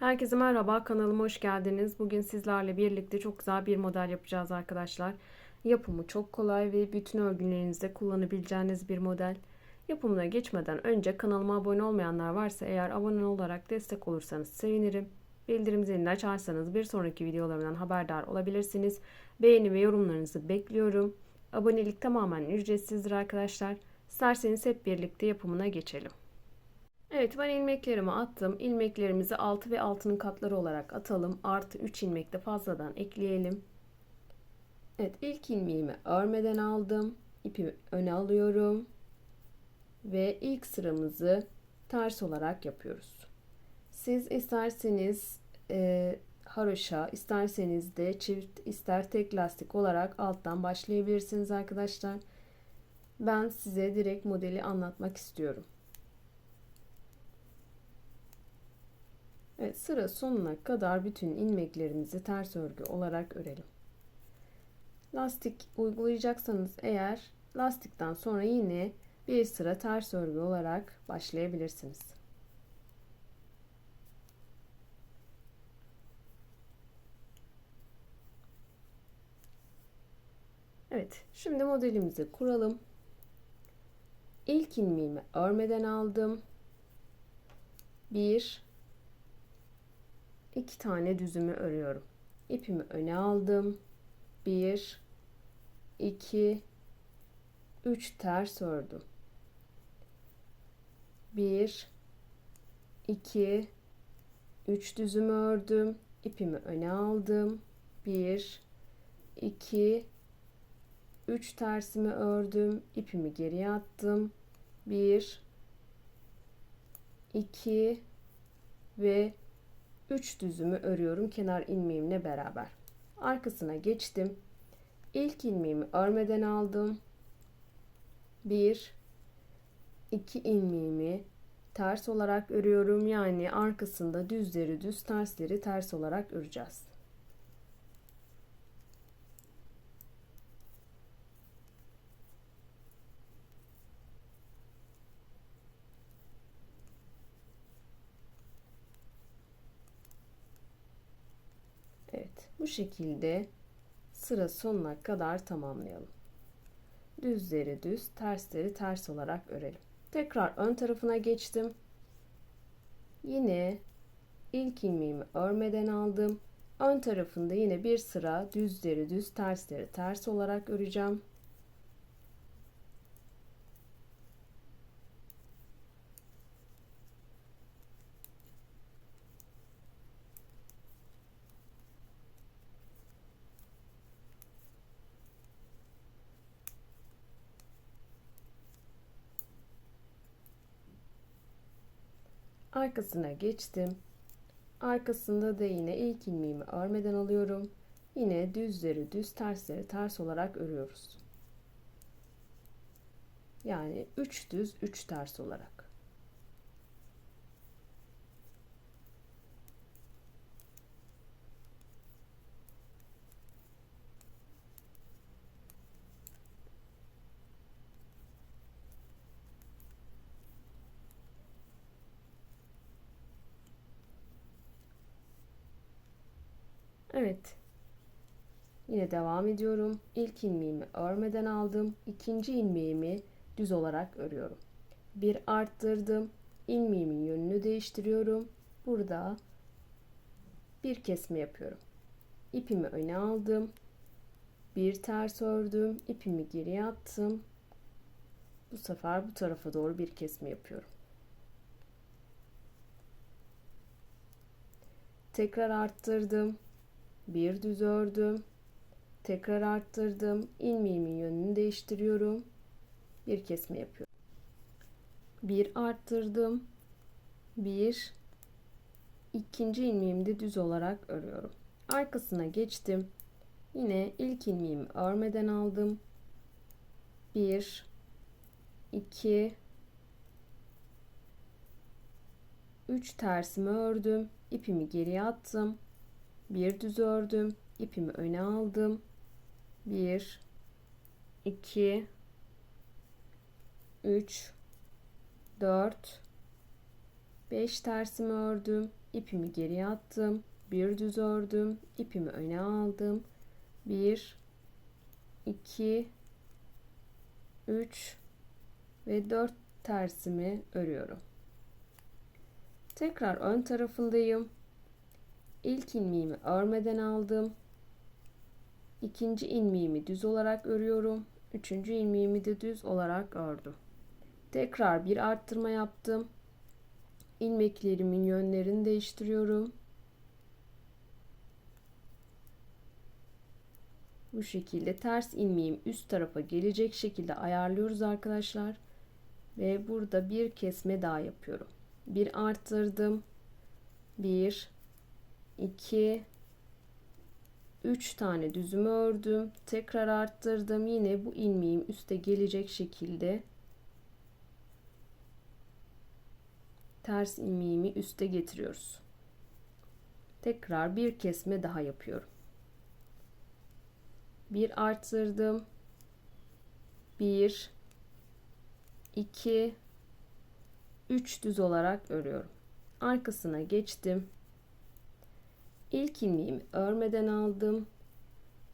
Herkese merhaba, kanalıma hoş geldiniz. Bugün sizlerle birlikte çok güzel bir model yapacağız arkadaşlar. Yapımı çok kolay ve bütün örgülerinizde kullanabileceğiniz bir model. Yapımına geçmeden önce kanalıma abone olmayanlar varsa eğer abone olarak destek olursanız sevinirim. Bildirim zilini açarsanız bir sonraki videolarımdan haberdar olabilirsiniz. Beğeni ve yorumlarınızı bekliyorum. Abonelik tamamen ücretsizdir arkadaşlar. İsterseniz hep birlikte yapımına geçelim. Evet ben ilmeklerimi attım. İlmeklerimizi 6 ve 6'nın katları olarak atalım. Artı 3 ilmek de fazladan ekleyelim. Evet ilk ilmeğimi örmeden aldım. İpi öne alıyorum. Ve ilk sıramızı ters olarak yapıyoruz. Siz isterseniz e, haroşa, isterseniz de çift, ister tek lastik olarak alttan başlayabilirsiniz arkadaşlar. Ben size direkt modeli anlatmak istiyorum. Evet, sıra sonuna kadar bütün ilmeklerimizi ters örgü olarak örelim. Lastik uygulayacaksanız eğer lastikten sonra yine bir sıra ters örgü olarak başlayabilirsiniz. Evet, şimdi modelimizi kuralım. İlk ilmeğimi örmeden aldım. 1 iki tane düzümü örüyorum. İpimi öne aldım. 1 2 3 ters ördüm. 1 2 3 düzümü ördüm. İpimi öne aldım. 1 2 3 tersimi ördüm. İpimi geriye attım. 1 2 ve 3 düzümü örüyorum kenar ilmeğimle beraber. Arkasına geçtim. İlk ilmeğimi örmeden aldım. 1 2 ilmeğimi ters olarak örüyorum. Yani arkasında düzleri düz, tersleri ters olarak öreceğiz. Evet bu şekilde sıra sonuna kadar tamamlayalım. Düzleri düz, tersleri ters olarak örelim. Tekrar ön tarafına geçtim. Yine ilk ilmeğimi örmeden aldım. Ön tarafında yine bir sıra düzleri düz, tersleri ters olarak öreceğim. Arkasına geçtim. Arkasında da yine ilk ilmeğimi örmeden alıyorum. Yine düzleri düz, tersleri ters olarak örüyoruz. Yani 3 düz, 3 ters olarak. Evet. Yine devam ediyorum. İlk ilmeğimi örmeden aldım. İkinci ilmeğimi düz olarak örüyorum. Bir arttırdım. İlmeğimin yönünü değiştiriyorum. Burada bir kesme yapıyorum. İpimi öne aldım. Bir ters ördüm. İpimi geriye attım. Bu sefer bu tarafa doğru bir kesme yapıyorum. Tekrar arttırdım bir düz ördüm. Tekrar arttırdım. İlmeğimin yönünü değiştiriyorum. Bir kesme yapıyorum. Bir arttırdım. Bir ikinci ilmeğimi de düz olarak örüyorum. Arkasına geçtim. Yine ilk ilmeğimi örmeden aldım. Bir iki üç tersimi ördüm. İpimi geriye attım bir düz ördüm ipimi öne aldım 1 2 3 4 5 tersimi ördüm ipimi geriye attım. Bir düz ördüm. ipimi öne aldım. 1 2 3 ve 4 tersimi örüyorum. Tekrar ön tarafındayım. İlk ilmeğimi örmeden aldım. İkinci ilmeğimi düz olarak örüyorum. Üçüncü ilmeğimi de düz olarak ördüm. Tekrar bir arttırma yaptım. İlmeklerimin yönlerini değiştiriyorum. Bu şekilde ters ilmeğim üst tarafa gelecek şekilde ayarlıyoruz arkadaşlar. Ve burada bir kesme daha yapıyorum. Bir arttırdım. Bir, iki, üç tane düzümü ördüm. Tekrar arttırdım. Yine bu ilmeğim üste gelecek şekilde ters ilmeğimi üste getiriyoruz. Tekrar bir kesme daha yapıyorum. Bir arttırdım. Bir, iki, üç düz olarak örüyorum. Arkasına geçtim. İlk ilmeğimi örmeden aldım.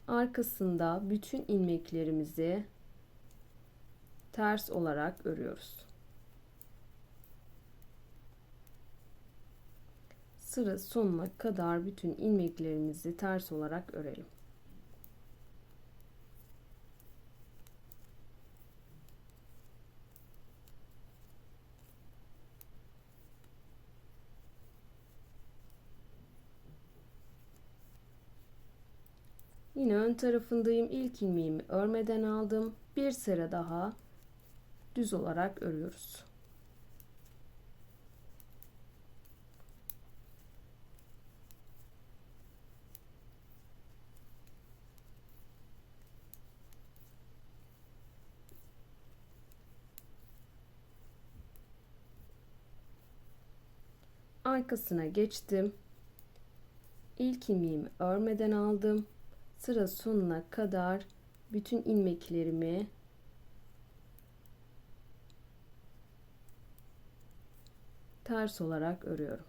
Arkasında bütün ilmeklerimizi ters olarak örüyoruz. sıra sonuna kadar bütün ilmeklerimizi ters olarak örelim. Yine ön tarafındayım. İlk ilmeğimi örmeden aldım. Bir sıra daha düz olarak örüyoruz. arkasına geçtim. İlk ilmeğimi örmeden aldım. Sıra sonuna kadar bütün ilmeklerimi ters olarak örüyorum.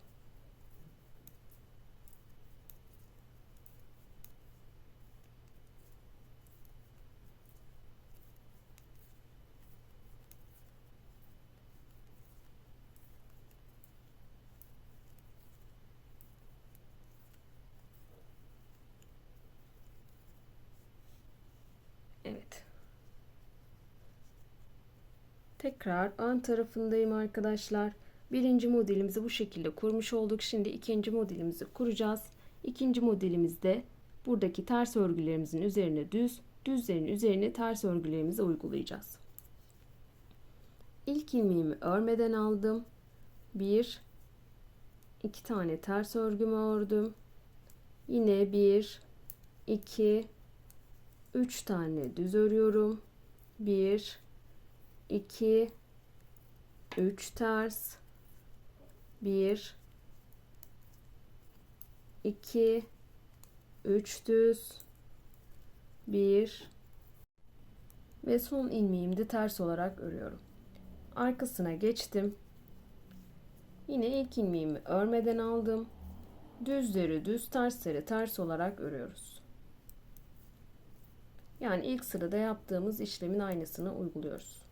Evet. Tekrar ön tarafındayım arkadaşlar. Birinci modelimizi bu şekilde kurmuş olduk. Şimdi ikinci modelimizi kuracağız. İkinci modelimizde buradaki ters örgülerimizin üzerine düz, düzlerin üzerine ters örgülerimizi uygulayacağız. İlk ilmeğimi örmeden aldım. Bir, iki tane ters örgümü ördüm. Yine bir, iki, 3 tane düz örüyorum. 1 2 3 ters 1 2 3 düz 1 ve son ilmeğimi de ters olarak örüyorum. Arkasına geçtim. Yine ilk ilmeğimi örmeden aldım. Düzleri düz, tersleri ters olarak örüyoruz. Yani ilk sırada yaptığımız işlemin aynısını uyguluyoruz.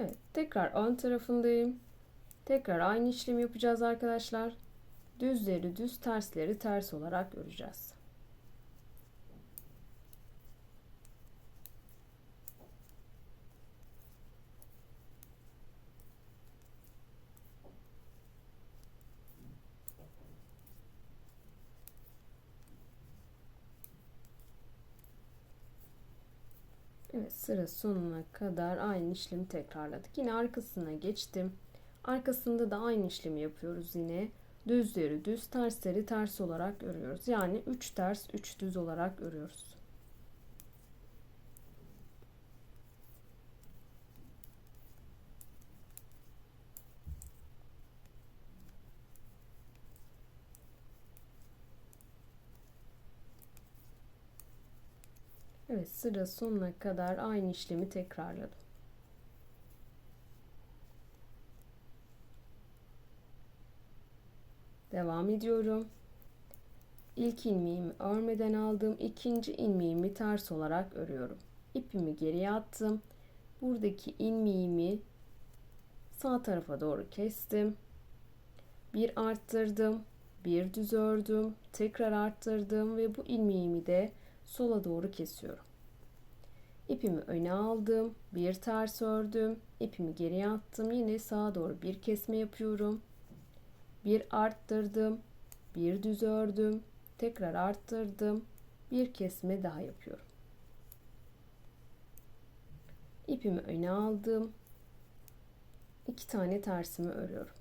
Evet, tekrar ön tarafındayım. Tekrar aynı işlemi yapacağız arkadaşlar. Düzleri düz, tersleri ters olarak öreceğiz. Evet sıra sonuna kadar aynı işlemi tekrarladık. Yine arkasına geçtim. Arkasında da aynı işlemi yapıyoruz yine düzleri düz, tersleri ters olarak örüyoruz. Yani 3 ters, 3 düz olarak örüyoruz. Evet sıra sonuna kadar aynı işlemi tekrarladım. Devam ediyorum. İlk ilmeğimi örmeden aldım. ikinci ilmeğimi ters olarak örüyorum. İpimi geriye attım. Buradaki ilmeğimi sağ tarafa doğru kestim. Bir arttırdım. Bir düz ördüm. Tekrar arttırdım ve bu ilmeğimi de sola doğru kesiyorum. İpimi öne aldım. Bir ters ördüm. İpimi geriye attım. Yine sağa doğru bir kesme yapıyorum. Bir arttırdım. Bir düz ördüm. Tekrar arttırdım. Bir kesme daha yapıyorum. İpimi öne aldım. İki tane tersimi örüyorum.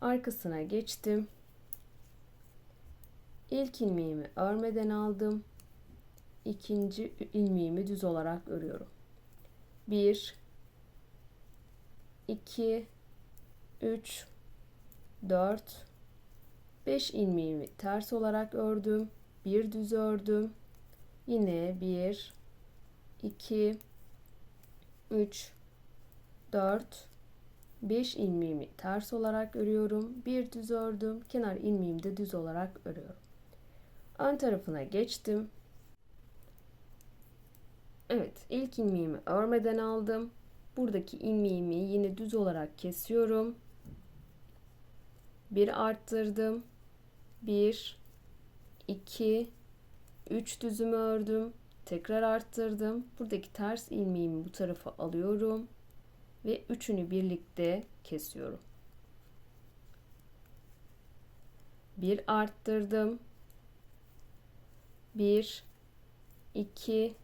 Arkasına geçtim. İlk ilmeğimi örmeden aldım. İkinci ilmeğimi düz olarak örüyorum. 1 2 3 4 5 ilmeğimi ters olarak ördüm. Bir düz ördüm. Yine 1 2 3 4 5 ilmeğimi ters olarak örüyorum. Bir düz ördüm. Kenar ilmeğimi de düz olarak örüyorum. Ön tarafına geçtim. Evet, ilk ilmeğimi örmeden aldım. Buradaki ilmeğimi yine düz olarak kesiyorum. Bir arttırdım. 1 2 3 düzümü ördüm. Tekrar arttırdım. Buradaki ters ilmeğimi bu tarafa alıyorum ve üçünü birlikte kesiyorum. Bir arttırdım. 1 2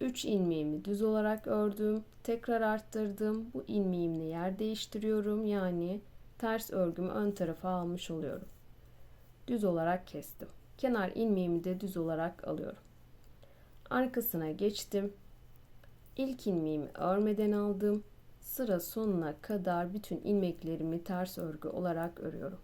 3 ilmeğimi düz olarak ördüm. Tekrar arttırdım. Bu ilmeğimle yer değiştiriyorum. Yani ters örgümü ön tarafa almış oluyorum. Düz olarak kestim. Kenar ilmeğimi de düz olarak alıyorum. Arkasına geçtim. İlk ilmeğimi örmeden aldım. Sıra sonuna kadar bütün ilmeklerimi ters örgü olarak örüyorum.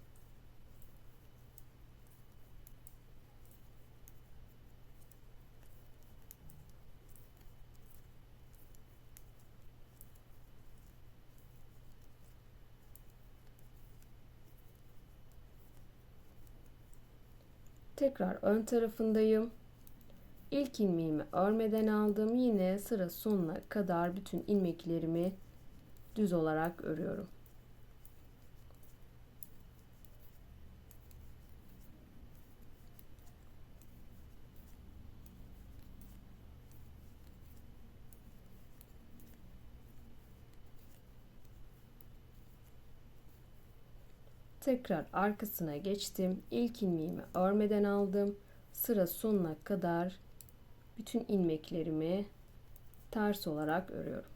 Tekrar ön tarafındayım. İlk ilmeğimi örmeden aldım. Yine sıra sonuna kadar bütün ilmeklerimi düz olarak örüyorum. Tekrar arkasına geçtim. İlk ilmeğimi örmeden aldım. Sıra sonuna kadar bütün ilmeklerimi ters olarak örüyorum.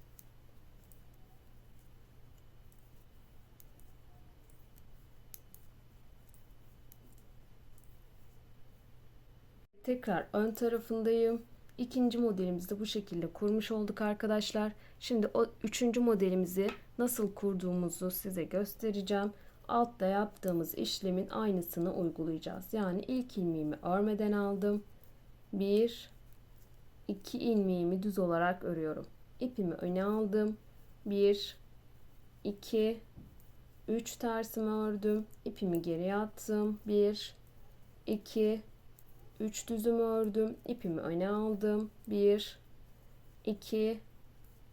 Tekrar ön tarafındayım. İkinci modelimizi de bu şekilde kurmuş olduk arkadaşlar. Şimdi o üçüncü modelimizi nasıl kurduğumuzu size göstereceğim altta yaptığımız işlemin aynısını uygulayacağız. Yani ilk ilmeğimi örmeden aldım. 1 2 ilmeğimi düz olarak örüyorum. İpimi öne aldım. 1 2 3 tersimi ördüm. İpimi geriye attım. 1 2 3 düzümü ördüm. İpimi öne aldım. 1 2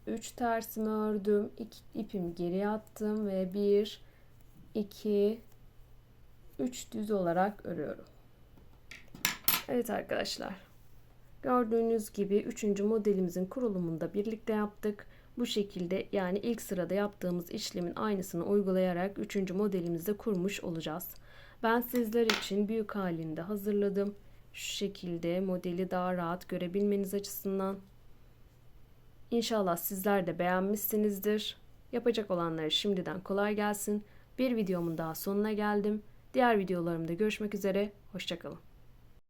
3 tersimi ördüm. İpimi geriye attım ve 1 2 3 düz olarak örüyorum. Evet arkadaşlar. Gördüğünüz gibi 3. modelimizin kurulumunda birlikte yaptık. Bu şekilde yani ilk sırada yaptığımız işlemin aynısını uygulayarak 3. modelimizde kurmuş olacağız. Ben sizler için büyük halinde hazırladım. Şu şekilde modeli daha rahat görebilmeniz açısından. İnşallah sizler de beğenmişsinizdir. Yapacak olanlara şimdiden kolay gelsin. Bir videomun daha sonuna geldim. Diğer videolarımda görüşmek üzere. Hoşçakalın.